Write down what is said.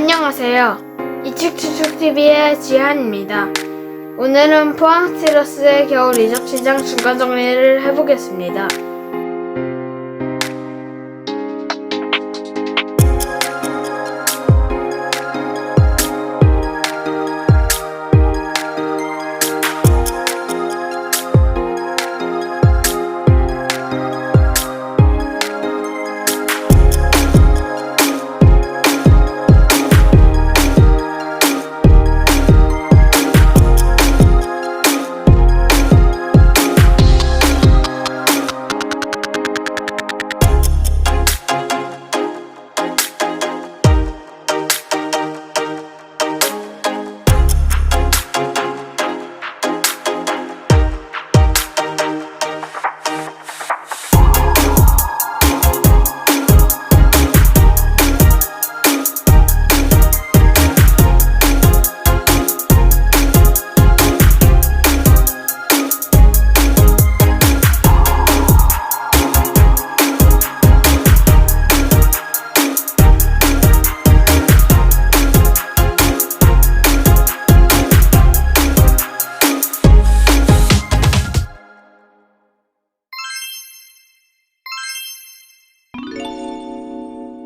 안녕하세요. 이축추축TV의 지한입니다. 오늘은 포항스티러스의 겨울 이적 시장 중간 정리를 해보겠습니다.